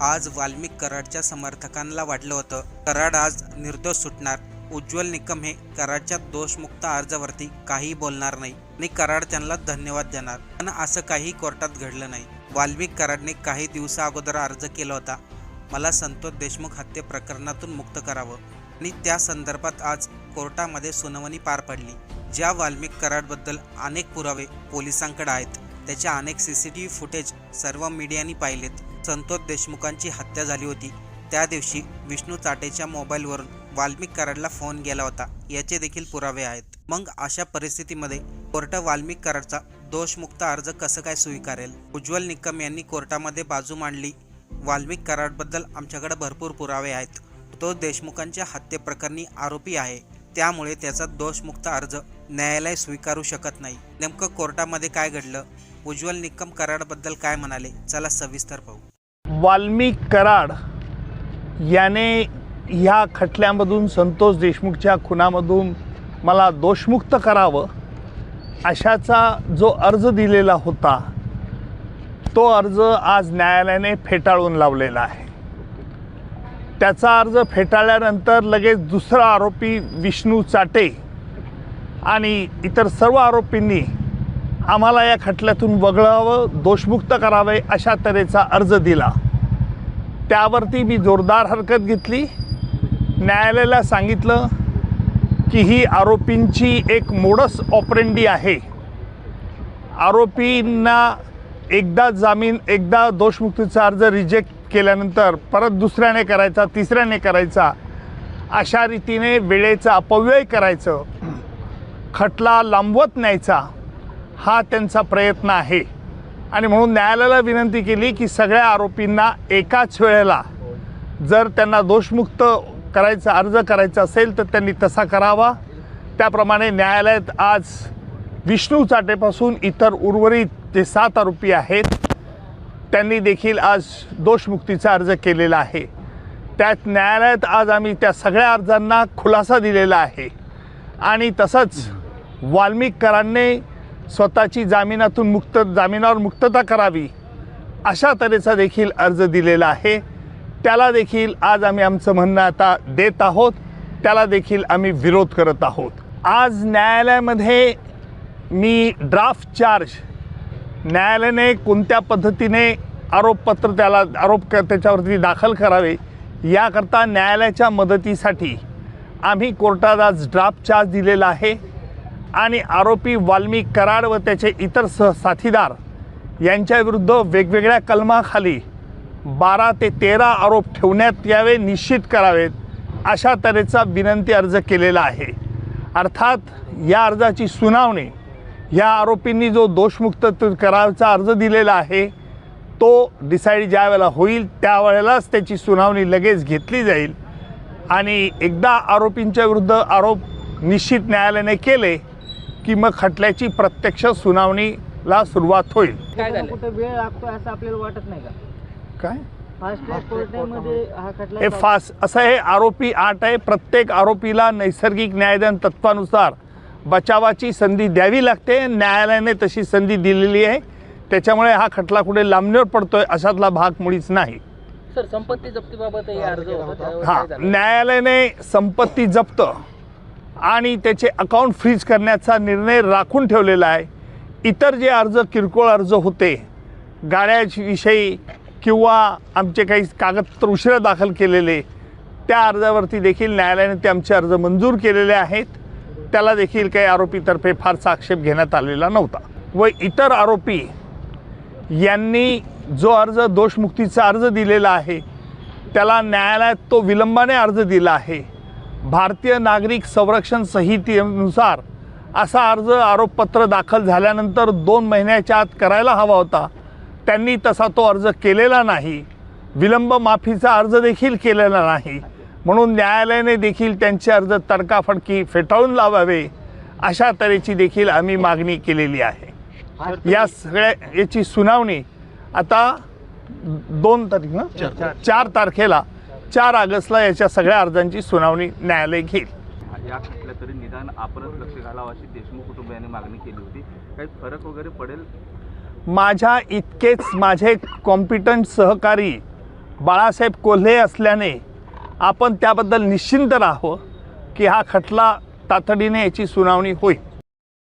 आज वाल्मिक कराडच्या समर्थकांना वाटलं होतं. कराड आज निर्दोष सुटणार. उज्ज्वल निकम हे कराडच्या दोषमुक्त अर्जावरती काही बोलणार नाही. आणि कराड त्यांना धन्यवाद देणार. पण असं काही कोर्टात घडलं नाही. वाल्मिक कराडने काही दिवसा अगोदर अर्ज केला होता. मला संतोष देशमुख हत्ये प्रकरणातून मुक्त करावं. आणि त्या संदर्भात आज कोर्टामध्ये सुनावणी पार पडली. ज्या वाल्मिक कराडबद्दल अनेक पुरावे पोलिसांकडे आहेत. त्याच्या अनेक C C T V footage सर्व मीडियानी पाहिलेत. संतोष देशमुखांची हत्या झाली होती. त्या दिवशी विष्णू चाटेच्या मोबाईलवरून वाल्मिक कराडला फोन गेला होता. याचे देखील पुरावे आहेत. मग अशा परिस्थितीमध्ये कोर्ट वाल्मिक कराडचा दोषमुक्त अर्ज कसं काय स्वीकारेल? उज्ज्वल निकम यांनी कोर्टामध्ये बाजू मांडली. वाल्मिक कराडबद्दल आमच्याकडे भरपूर पुरावे आहेत. तो देशमुखांच्या हत्येप्रकरणी आरोपी आहे. त्यामुळे त्याचा दोषमुक्त अर्ज न्यायालय स्वीकारू शकत नाही. नेमकं कोर्टामध्ये काय घडलं? उज्ज्वल निकम कराडबद्दल काय म्हणाले? चला सविस्तर पाहू. वाल्मिक कराड याने ह्या खटल्यामधून संतोष देशमुखच्या खुनामधून मला दोषमुक्त करावं अशाचा जो अर्ज दिलेला होता तो अर्ज आज न्यायालयाने फेटाळून लावलेला आहे. त्याचा अर्ज फेटाळल्यानंतर लगेच दुसरा आरोपी विष्णू चाटे आणि इतर सर्व आरोपींनी आम्हाला या खटल्यातून वगळावं दोषमुक्त करावे अशा तऱ्हेचा अर्ज दिला. त्यावरती मी जोरदार हरकत घेतली. न्यायालयाला सांगितलं की ही आरोपींची एक मोडस ऑपरेंडी आहे. आरोपींना एकदा जामीन एकदा दोषमुक्तीचा अर्ज रिजेक्ट केल्यानंतर परत दुसऱ्याने करायचा तिसऱ्याने करायचा अशा रीतीने वेळेचा अपव्यय करायचं खटला लांबवत न्यायचा हा त्यांचा प्रयत्न आहे. आणि म्हणून न्यायालयाला विनंती केली की सगळ्या आरोपींना एकाच वेळेला जर त्यांना दोषमुक्त करायचा अर्ज करायचा असेल तर त्यांनी तसा करावा. त्याप्रमाणे न्यायालयात आज विष्णू चाटेपासून इतर उर्वरित जे सात आरोपी आहेत त्यांनी देखील आज दोषमुक्तीचा अर्ज केलेला आहे. त्यात न्यायालयात आज आम्ही त्या सगळ्या अर्जांना खुलासा दिलेला आहे. आणि तसंच वाल्मिककरांनी स्वतःची जामिनातून मुक्त जामिनावर मुक्तता करावी अशा तऱ्हेचा देखील अर्ज दिलेला आहे. त्याला देखील आज आम्ही आमचं म्हणणं आता देत आहोत. त्याला देखील आम्ही विरोध करत आहोत. आज न्यायालयामध्ये मी ड्राफ्ट चार्ज न्यायालयाने कोणत्या पद्धतीने आरोपपत्र त्याला आरोप क- त्याच्यावरती दाखल करावे याकरता न्यायालयाच्या मदतीसाठी आम्ही कोर्टात आज ड्राफ्ट चार्ज दिलेला आहे. आणि आरोपी वाल्मिक कराड व त्याचे इतर सह साथीदार यांच्याविरुद्ध वेगवेगळ्या कलमाखाली बारा ते तेरा आरोप ठेवण्यात यावे निश्चित करावेत अशा तऱ्हेचा विनंती अर्ज केलेला आहे. अर्थात या अर्जाची सुनावणी या आरोपींनी जो दोषमुक्त त- करायचा अर्ज दिलेला आहे तो डिसाईड ज्या वेळेला होईल त्यावेळेलाच त्याची सुनावणी लगेच घेतली जाईल. आणि एकदा आरोपींच्या विरुद्ध आरोप निश्चित न्यायालयाने केले की मग खटल्याची प्रत्यक्ष सुनावणीला सुरुवात होईल. काय झालं? कुठं वेळ लागतो असं आपल्याला वाटत नाही का? काय? फास्ट ट्रॅक कोर्टामध्ये हा खटला हे फास असं हे आरोपी आठ आहे. प्रत्येक आरोपीला नैसर्गिक न्यायदान तत्वानुसार बचावाची संधी द्यावी लागते. न्यायालयाने तशी संधी दिलेली आहे. त्याच्यामुळे हा खटला कुठे लांबणीवर पडतोय अशातला भाग मुळीच नाही. सर संपत्ती जप्तीबाबत हे अर्ज होता त्यावर हा काय झालं? न्यायालयाने संपत्ती जप्त आणि त्याचे अकाउंट फ्रीज करण्याचा निर्णय राखून ठेवलेला आहे. इतर जे अर्ज किरकोळ अर्ज होते गाड्याविषयी किंवा आमचे काही कागदपत्र उशिरा दाखल केलेले त्या अर्जावरती देखील न्यायालयाने ते आमचे अर्ज मंजूर केलेले आहेत. त्याला देखील काही आरोपीतर्फे फारसा आक्षेप घेण्यात आलेला नव्हता. व इतर आरोपी यांनी जो अर्ज दोषमुक्तीचा अर्ज दिलेला आहे त्याला न्यायालयात तो विलंबाने अर्ज दिला आहे. भारतीय नागरिक संरक्षण संहितेनुसार असा अर्ज आरोपपत्र दाखल झाल्यानंतर दोन महिन्याच्या आत करायला हवा होता. त्यांनी तसा तो अर्ज केलेला नाही. विलंब माफीचा अर्ज देखील केलेला नाही. म्हणून न्यायालयाने देखील त्यांचे अर्ज तडकाफडकी फेटाळून लावावे अशा तऱ्हेची देखील आम्ही मागणी केलेली आहे. या सगळ्या याची सुनावणी आता दोन तारीख ना? चार तारखेला चार ऑगस्टला याच्या सगळ्या अर्जांची सुनावणी न्यायालय घेईल. या खटल्यात तरी निदान आपणच लक्ष घालावं अशी देशमुख कुटुंबियांनी मागणी केली होती. काही फरक वगैरे पडेल? माझ्या इतकेच माझे कॉम्पिटंट सहकारी बाळासाहेब कोल्हे असल्याने आपण त्याबद्दल निश्चिंत राहावं की हा खटला तातडीने याची सुनावणी होईल.